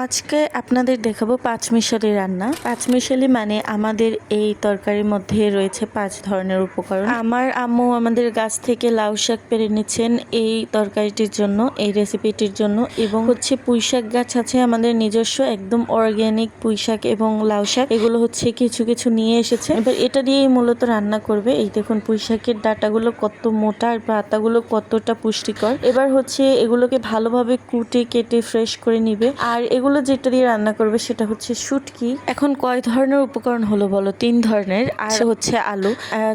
আজকে আপনাদের দেখাবো পাঁচমিশালি রান্না। পাঁচমিশালি মানে আমাদের এই তরকারির মধ্যে রয়েছে পাঁচ ধরনের উপকরণ। আমার আম্মু আমাদের গাছ থেকে লাউ শাক পেরে নিচ্ছেন এই তরকারিটির জন্য, এই রেসিপিটির জন্য এবং হচ্ছে পুঁই শাক গাছ আছে আমাদের নিজস্ব, একদম অর্গ্যানিক পুঁই শাক এবং লাউ শাক। এগুলো হচ্ছে কিছু কিছু নিয়ে এসেছে। এবার এটা দিয়েই মূলত রান্না করবে। এই দেখুন পুঁই শাকের ডাটাগুলো কত মোটা আর পাতাগুলো কতটা পুষ্টিকর। এবার হচ্ছে এগুলোকে ভালোভাবে কুটে, কেটে ফ্রেশ করে নিবে। আর এগুলো যেটা দিয়ে রান্না করবে সেটা হচ্ছে শুটকি। এখন কয় ধরনের উপকরণ হলো বলো? তিন ধরনের আর হচ্ছে আলু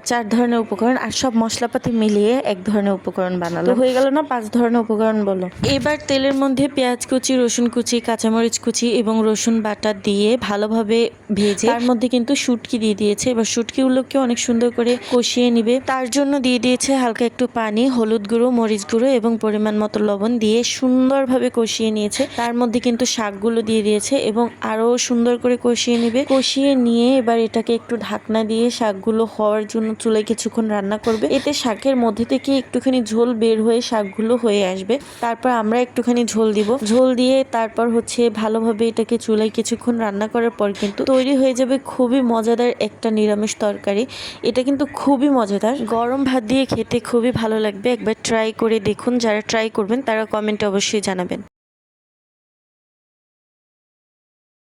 চার ধরনের উপকরণ আর সব মশলাপাতি মিলিয়ে এক ধরনের উপকরণ বানালো হয়ে গেল না পাঁচ ধরনের উপকরণ বলো? এবার তেলের মধ্যে পেঁয়াজ কুচি রসুন কুচি কাঁচামরিচ কুচি এবং রসুন বাটা দিয়ে ভালোভাবে ভেজে তার মধ্যে কিন্তু শুটকি দিয়ে দিয়েছে। এবার শুটকিগুলোকে অনেক সুন্দর করে কষিয়ে নিবে। তার জন্য দিয়ে দিয়েছে হালকা একটু পানি হলুদ গুঁড়ো মরিচ গুঁড়ো এবং পরিমাণ মতো লবণ দিয়ে সুন্দরভাবে কষিয়ে নিয়েছে। তার মধ্যে কিন্তু শাকগুলো দিয়ে দিয়েছে এবং আরও সুন্দর করে কষিয়ে নেবে। কষিয়ে নিয়ে এবার এটাকে একটু ঢাকনা দিয়ে শাকগুলো হওয়ার জন্য চুলায় কিছুক্ষণ রান্না করবে। এতে শাকের মধ্যে থেকে একটুখানি ঝোল বের হয়ে শাকগুলো হয়ে আসবে। তারপর আমরা একটুখানি ঝোল দিব। ঝোল দিয়ে তারপর হচ্ছে ভালোভাবে এটাকে চুলায় কিছুক্ষণ রান্না করার পর কিন্তু তৈরি হয়ে যাবে খুবই মজাদার একটা নিরামিষ তরকারি। এটা কিন্তু খুবই মজাদার। গরম ভাত দিয়ে খেতে খুবই ভালো লাগবে। একবার ট্রাই করে দেখুন। যারা ট্রাই করবেন তারা কমেন্টে অবশ্যই জানাবেন।